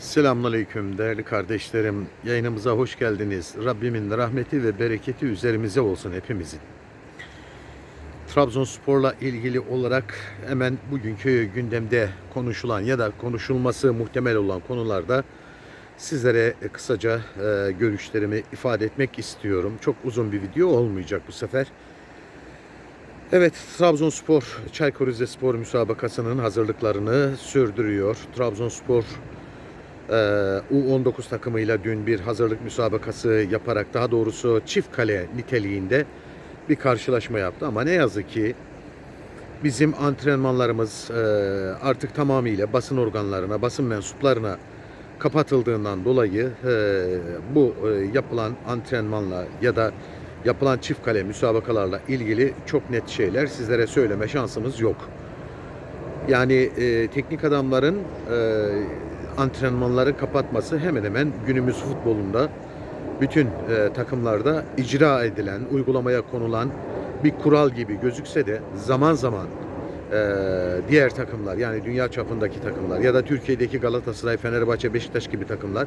Selamünaleyküm değerli kardeşlerim. Yayınımıza hoş geldiniz. Rabbimin rahmeti ve bereketi üzerimize olsun hepimizin. Trabzonspor'la ilgili olarak hemen bugünkü gündemde konuşulan ya da konuşulması muhtemel olan konularda sizlere kısaca e, görüşlerimi ifade etmek istiyorum. Çok uzun bir video olmayacak bu sefer. Evet, Trabzonspor Çaykur Rizespor müsabakasının hazırlıklarını sürdürüyor. Trabzonspor U19 takımıyla dün bir hazırlık müsabakası yaparak daha doğrusu çift kale niteliğinde bir karşılaşma yaptı ama ne yazık ki bizim antrenmanlarımız e, artık tamamıyla basın organlarına, basın mensuplarına kapatıldığından dolayı e, bu e, yapılan antrenmanla ya da yapılan çift kale müsabakalarla ilgili çok net şeyler sizlere söyleme şansımız yok. Yani e, teknik adamların e, antrenmanları kapatması hemen hemen günümüz futbolunda bütün e, takımlarda icra edilen, uygulamaya konulan bir kural gibi gözükse de zaman zaman e, diğer takımlar yani dünya çapındaki takımlar ya da Türkiye'deki Galatasaray, Fenerbahçe, Beşiktaş gibi takımlar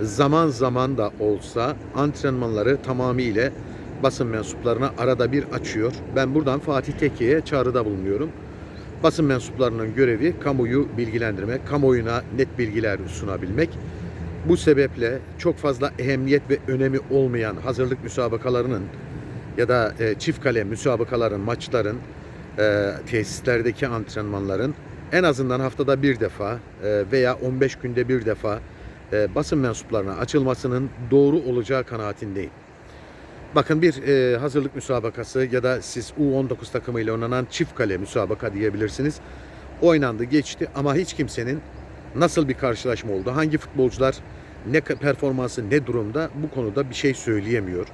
zaman zaman da olsa antrenmanları tamamıyla basın mensuplarına arada bir açıyor. Ben buradan Fatih Tekke'ye çağrıda bulunuyorum. Basın mensuplarının görevi kamuyu bilgilendirmek, kamuoyuna net bilgiler sunabilmek. Bu sebeple çok fazla ehemmiyet ve önemi olmayan hazırlık müsabakalarının ya da e, çift kale müsabakaların, maçların, e, tesislerdeki antrenmanların en azından haftada bir defa e, veya 15 günde bir defa e, basın mensuplarına açılmasının doğru olacağı kanaatindeyim. Bakın bir e, hazırlık müsabakası ya da siz U19 takımıyla oynanan çift kale müsabaka diyebilirsiniz. Oynandı, geçti ama hiç kimsenin nasıl bir karşılaşma oldu, hangi futbolcular ne performansı ne durumda bu konuda bir şey söyleyemiyor.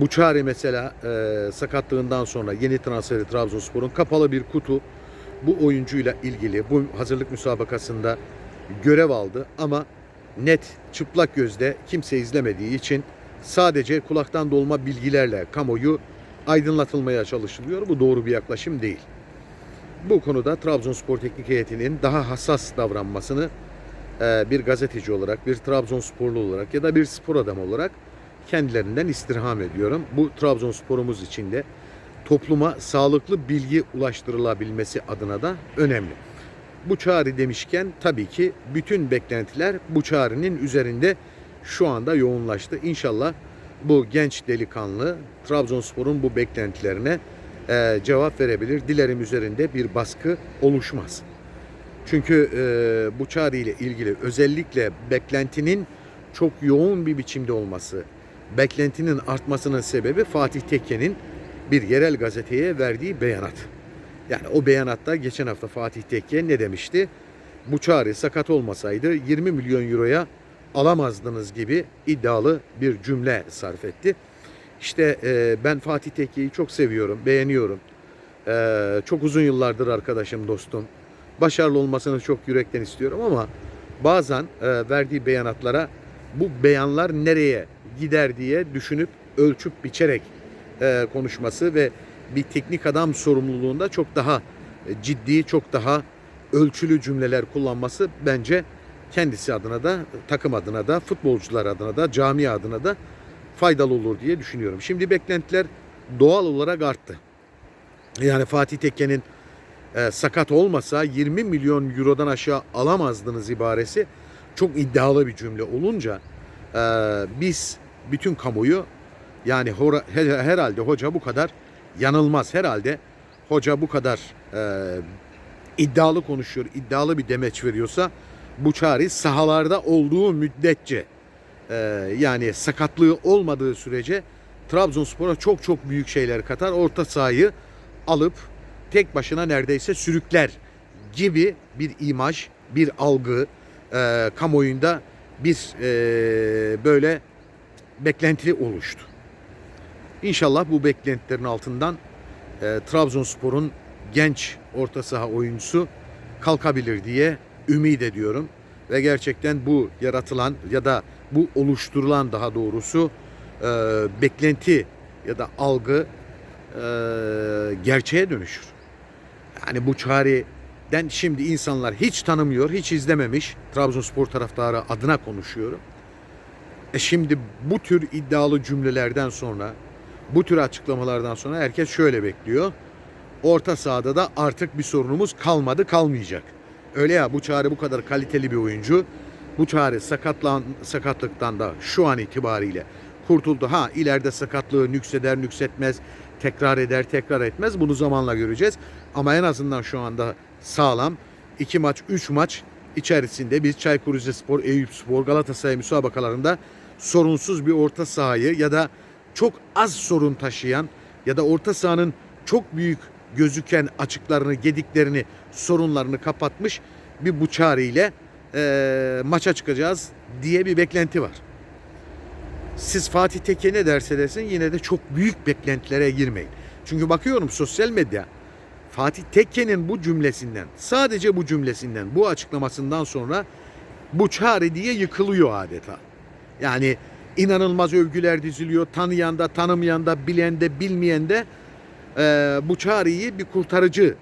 Buçari mesela e, sakatlığından sonra yeni transferi Trabzonspor'un kapalı bir kutu bu oyuncuyla ilgili bu hazırlık müsabakasında görev aldı ama net çıplak gözle kimse izlemediği için sadece kulaktan dolma bilgilerle kamuoyu aydınlatılmaya çalışılıyor. Bu doğru bir yaklaşım değil. Bu konuda Trabzonspor Teknik Heyeti'nin daha hassas davranmasını e, bir gazeteci olarak, bir Trabzonsporlu olarak ya da bir spor adamı olarak kendilerinden istirham ediyorum. Bu Trabzonsporumuz için de topluma sağlıklı bilgi ulaştırılabilmesi adına da önemli. Bu çağrı demişken tabii ki bütün beklentiler bu çağrının üzerinde şu anda yoğunlaştı. İnşallah bu genç delikanlı Trabzonspor'un bu beklentilerine e, cevap verebilir. Dilerim üzerinde bir baskı oluşmaz. Çünkü e, bu çağrı ile ilgili özellikle beklentinin çok yoğun bir biçimde olması, beklentinin artmasının sebebi Fatih Tekke'nin bir yerel gazeteye verdiği beyanat. Yani o beyanatta geçen hafta Fatih Tekke ne demişti? Bu çağrı sakat olmasaydı 20 milyon euroya alamazdınız gibi iddialı bir cümle sarf etti. İşte e, ben Fatih Tekke'yi çok seviyorum, beğeniyorum. E, çok uzun yıllardır arkadaşım, dostum. Başarılı olmasını çok yürekten istiyorum ama bazen e, verdiği beyanatlara bu beyanlar nereye gider diye düşünüp ölçüp biçerek e, konuşması ve bir teknik adam sorumluluğunda çok daha e, ciddi, çok daha ölçülü cümleler kullanması bence kendisi adına da, takım adına da, futbolcular adına da, cami adına da faydalı olur diye düşünüyorum. Şimdi beklentiler doğal olarak arttı. Yani Fatih Tekke'nin e, sakat olmasa 20 milyon eurodan aşağı alamazdınız ibaresi çok iddialı bir cümle olunca e, biz bütün kamuoyu yani herhalde hoca bu kadar yanılmaz. Herhalde hoca bu kadar e, iddialı konuşuyor, iddialı bir demeç veriyorsa bu çağrı sahalarda olduğu müddetçe e, yani sakatlığı olmadığı sürece Trabzonspor'a çok çok büyük şeyler katar. Orta sahayı alıp tek başına neredeyse sürükler gibi bir imaj, bir algı e, kamuoyunda bir e, böyle beklenti oluştu. İnşallah bu beklentilerin altından e, Trabzonspor'un genç orta saha oyuncusu kalkabilir diye ümit ediyorum. Ve gerçekten bu yaratılan ya da bu oluşturulan daha doğrusu e, beklenti ya da algı e, gerçeğe dönüşür. Yani bu çare den şimdi insanlar hiç tanımıyor, hiç izlememiş. Trabzonspor taraftarı adına konuşuyorum. E şimdi bu tür iddialı cümlelerden sonra, bu tür açıklamalardan sonra herkes şöyle bekliyor. Orta sahada da artık bir sorunumuz kalmadı, kalmayacak. Öyle ya bu çare bu kadar kaliteli bir oyuncu. Bu çare sakatlan, sakatlıktan da şu an itibariyle kurtuldu. Ha ileride sakatlığı nükseder nüksetmez, tekrar eder tekrar etmez. Bunu zamanla göreceğiz. Ama en azından şu anda sağlam. 2 maç, 3 maç içerisinde biz Çaykur Rizespor, Eyüpspor, Galatasaray müsabakalarında sorunsuz bir orta sahayı ya da çok az sorun taşıyan ya da orta sahanın çok büyük gözüken açıklarını, gediklerini, sorunlarını kapatmış bir Buçari ile eee, maça çıkacağız diye bir beklenti var. Siz Fatih Tekke ne derse desin yine de çok büyük beklentilere girmeyin. Çünkü bakıyorum sosyal medya Fatih Tekke'nin bu cümlesinden, sadece bu cümlesinden, bu açıklamasından sonra Buçari diye yıkılıyor adeta. Yani inanılmaz övgüler diziliyor. Tanıyan da, tanımayan da, bilen de, bilmeyen de e, Buçari'yi bir kurtarıcı,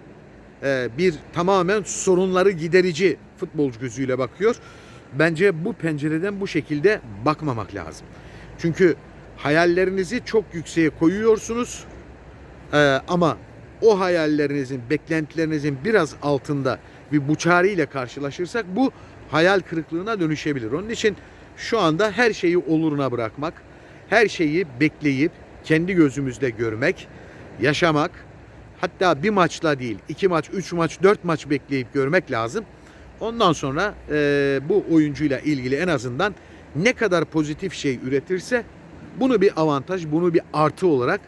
e, bir tamamen sorunları giderici futbolcu gözüyle bakıyor. Bence bu pencereden bu şekilde bakmamak lazım. Çünkü hayallerinizi çok yükseğe koyuyorsunuz. Ee, ama o hayallerinizin, beklentilerinizin biraz altında bir buçari ile karşılaşırsak bu hayal kırıklığına dönüşebilir. Onun için şu anda her şeyi oluruna bırakmak, her şeyi bekleyip kendi gözümüzde görmek, yaşamak, hatta bir maçla değil, iki maç, üç maç, dört maç bekleyip görmek lazım. Ondan sonra e, bu oyuncuyla ilgili en azından ne kadar pozitif şey üretirse bunu bir avantaj, bunu bir artı olarak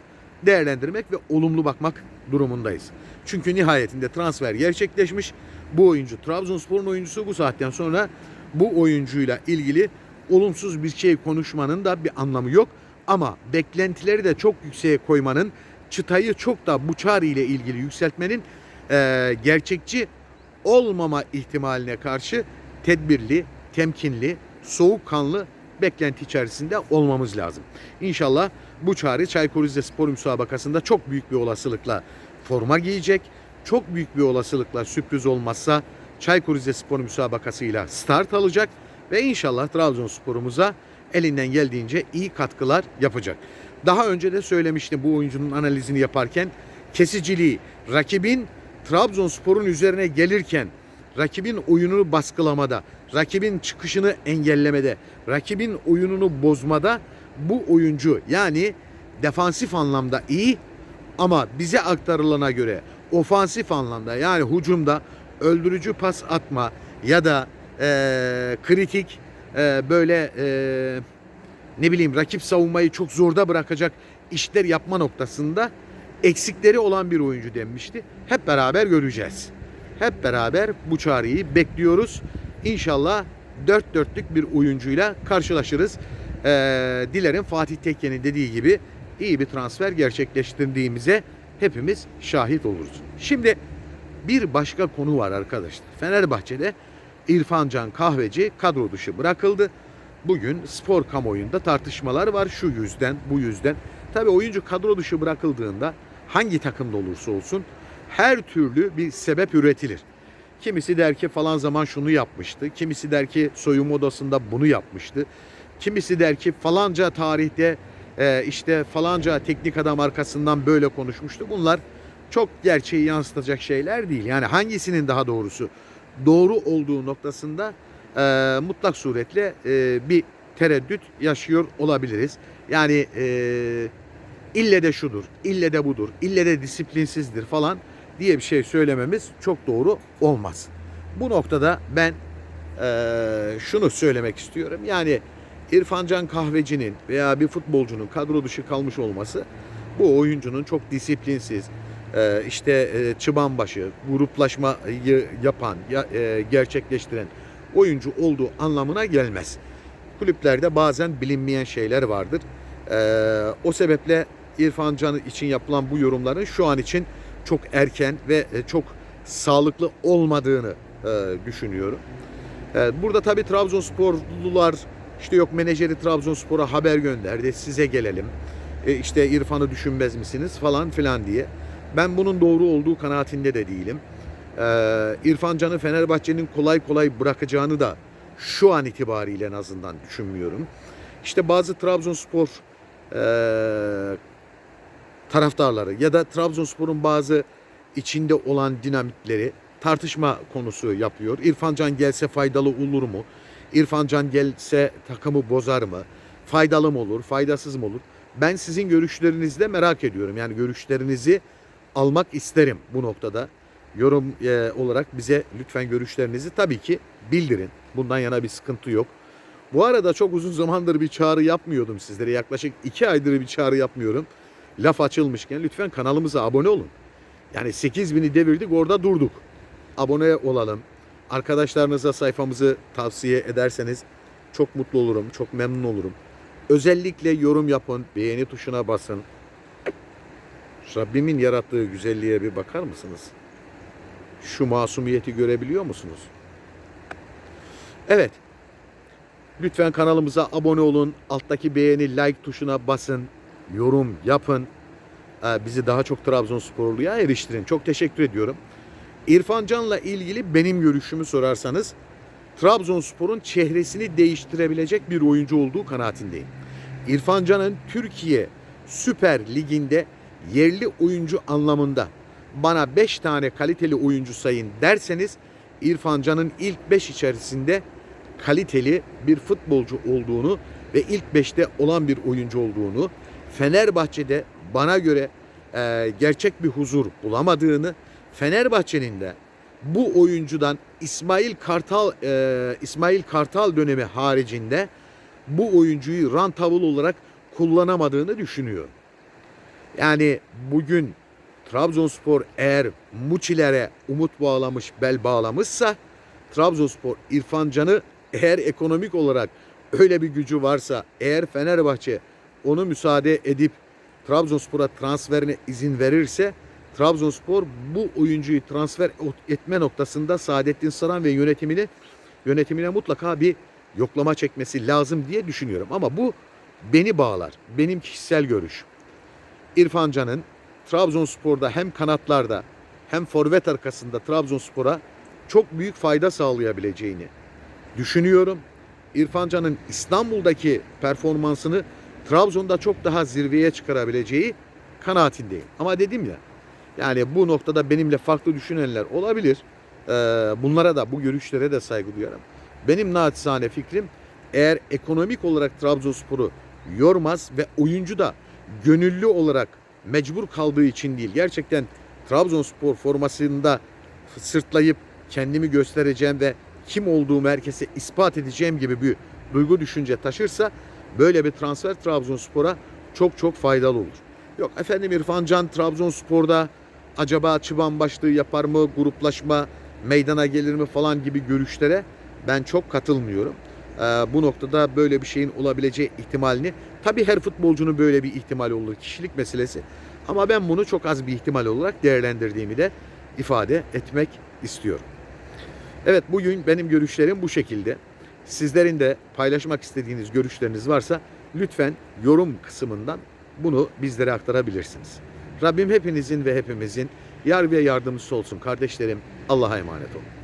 değerlendirmek ve olumlu bakmak durumundayız. Çünkü nihayetinde transfer gerçekleşmiş. Bu oyuncu Trabzonspor'un oyuncusu bu saatten sonra bu oyuncuyla ilgili olumsuz bir şey konuşmanın da bir anlamı yok. Ama beklentileri de çok yükseğe koymanın, çıtayı çok da Buçari ile ilgili yükseltmenin eee, gerçekçi olmama ihtimaline karşı tedbirli, temkinli, soğukkanlı beklenti içerisinde olmamız lazım. İnşallah bu çağrı Çaykur Rizespor müsabakasında çok büyük bir olasılıkla forma giyecek. Çok büyük bir olasılıkla sürpriz olmazsa Çaykur Rizespor müsabakasıyla start alacak ve inşallah Trabzonspor'umuza elinden geldiğince iyi katkılar yapacak. Daha önce de söylemiştim bu oyuncunun analizini yaparken. Kesiciliği, rakibin Trabzonspor'un üzerine gelirken rakibin oyununu baskılamada, rakibin çıkışını engellemede, rakibin oyununu bozmada bu oyuncu yani defansif anlamda iyi ama bize aktarılana göre ofansif anlamda yani hucumda öldürücü pas atma ya da eee, kritik eee, böyle eee, ne bileyim rakip savunmayı çok zorda bırakacak işler yapma noktasında eksikleri olan bir oyuncu denmişti. Hep beraber göreceğiz. Hep beraber bu çağrıyı bekliyoruz. İnşallah dört dörtlük bir oyuncuyla karşılaşırız. Ee, dilerim Fatih Tekke'nin dediği gibi iyi bir transfer gerçekleştirdiğimize hepimiz şahit oluruz. Şimdi bir başka konu var arkadaşlar. Fenerbahçe'de İrfan Can Kahveci kadro dışı bırakıldı. Bugün spor kamuoyunda tartışmalar var şu yüzden bu yüzden. Tabii oyuncu kadro dışı bırakıldığında hangi takımda olursa olsun her türlü bir sebep üretilir. Kimisi der ki falan zaman şunu yapmıştı. Kimisi der ki soyunma odasında bunu yapmıştı. Kimisi der ki falanca tarihte e, işte falanca teknik adam arkasından böyle konuşmuştu. Bunlar çok gerçeği yansıtacak şeyler değil. Yani hangisinin daha doğrusu doğru olduğu noktasında e, mutlak suretle e, bir tereddüt yaşıyor olabiliriz. Yani e, ille de şudur, ille de budur, ille de disiplinsizdir falan diye bir şey söylememiz çok doğru olmaz. Bu noktada ben e, şunu söylemek istiyorum. Yani İrfan Can Kahveci'nin veya bir futbolcunun kadro dışı kalmış olması bu oyuncunun çok disiplinsiz, e, işte e, çıbanbaşı, gruplaşmayı yapan, ya- e, gerçekleştiren oyuncu olduğu anlamına gelmez. Kulüplerde bazen bilinmeyen şeyler vardır. E, o sebeple İrfan Can için yapılan bu yorumların şu an için çok erken ve e, çok sağlıklı olmadığını e, düşünüyorum. E, Burada tabii Trabzonsporlular işte yok menajeri Trabzonspor'a haber gönderdi size gelelim. E, işte İrfan'ı düşünmez misiniz falan filan diye. Ben bunun doğru olduğu kanaatinde de değilim. Ee, İrfan Can'ı Fenerbahçe'nin kolay kolay bırakacağını da şu an itibariyle en azından düşünmüyorum. İşte bazı Trabzonspor ee, taraftarları ya da Trabzonspor'un bazı içinde olan dinamikleri tartışma konusu yapıyor. İrfan Can gelse faydalı olur mu? İrfan Can gelse takımı bozar mı? Faydalı mı olur, faydasız mı olur? Ben sizin görüşlerinizi de merak ediyorum. Yani görüşlerinizi almak isterim bu noktada. Yorum e, olarak bize lütfen görüşlerinizi tabii ki bildirin. Bundan yana bir sıkıntı yok. Bu arada çok uzun zamandır bir çağrı yapmıyordum sizlere. Yaklaşık iki aydır bir çağrı yapmıyorum. Laf açılmışken lütfen kanalımıza abone olun. Yani 8000'i devirdik orada durduk. Abone olalım. Arkadaşlarınıza sayfamızı tavsiye ederseniz çok mutlu olurum, çok memnun olurum. Özellikle yorum yapın, beğeni tuşuna basın. Rabbimin yarattığı güzelliğe bir bakar mısınız? Şu masumiyeti görebiliyor musunuz? Evet. Lütfen kanalımıza abone olun. Alttaki beğeni, like tuşuna basın. Yorum yapın. Ee, Bizi daha çok Trabzonsporluya eriştirin. Çok teşekkür ediyorum. İrfan Can'la ilgili benim görüşümü sorarsanız Trabzonspor'un çehresini değiştirebilecek bir oyuncu olduğu kanaatindeyim. İrfan Can'ın Türkiye Süper Ligi'nde yerli oyuncu anlamında bana 5 tane kaliteli oyuncu sayın derseniz İrfan Can'ın ilk 5 içerisinde kaliteli bir futbolcu olduğunu ve ilk 5'te olan bir oyuncu olduğunu, Fenerbahçe'de bana göre e, gerçek bir huzur bulamadığını, Fenerbahçe'nin de bu oyuncudan İsmail Kartal e, İsmail Kartal dönemi haricinde bu oyuncuyu rentable olarak kullanamadığını düşünüyorum. Yani bugün Trabzonspor eğer Muçilere umut bağlamış, bel bağlamışsa Trabzonspor İrfan Can'ı eğer ekonomik olarak öyle bir gücü varsa, eğer Fenerbahçe onu müsaade edip Trabzonspor'a transferine izin verirse Trabzonspor bu oyuncuyu transfer etme noktasında Saadettin Saran ve yönetimini yönetimine mutlaka bir yoklama çekmesi lazım diye düşünüyorum. Ama bu beni bağlar. Benim kişisel görüşüm. İrfan Can'ın Trabzonspor'da hem kanatlarda hem forvet arkasında Trabzonspor'a çok büyük fayda sağlayabileceğini düşünüyorum. İrfan Can'ın İstanbul'daki performansını Trabzon'da çok daha zirveye çıkarabileceği kanaatindeyim. Ama dedim ya yani bu noktada benimle farklı düşünenler olabilir. Ee, bunlara da bu görüşlere de saygı duyarım. Benim naçizane fikrim eğer ekonomik olarak Trabzonspor'u yormaz ve oyuncu da gönüllü olarak mecbur kaldığı için değil. Gerçekten Trabzonspor formasında sırtlayıp kendimi göstereceğim ve kim olduğumu herkese ispat edeceğim gibi bir duygu düşünce taşırsa böyle bir transfer Trabzonspor'a çok çok faydalı olur. Yok efendim İrfan Can Trabzonspor'da acaba çıban başlığı yapar mı, gruplaşma meydana gelir mi falan gibi görüşlere ben çok katılmıyorum. Ee, bu noktada böyle bir şeyin olabileceği ihtimalini tabii her futbolcunun böyle bir ihtimali olur kişilik meselesi ama ben bunu çok az bir ihtimal olarak değerlendirdiğimi de ifade etmek istiyorum. Evet bugün benim görüşlerim bu şekilde. Sizlerin de paylaşmak istediğiniz görüşleriniz varsa lütfen yorum kısmından bunu bizlere aktarabilirsiniz. Rabbim hepinizin ve hepimizin yar ve yardımcısı olsun kardeşlerim. Allah'a emanet olun.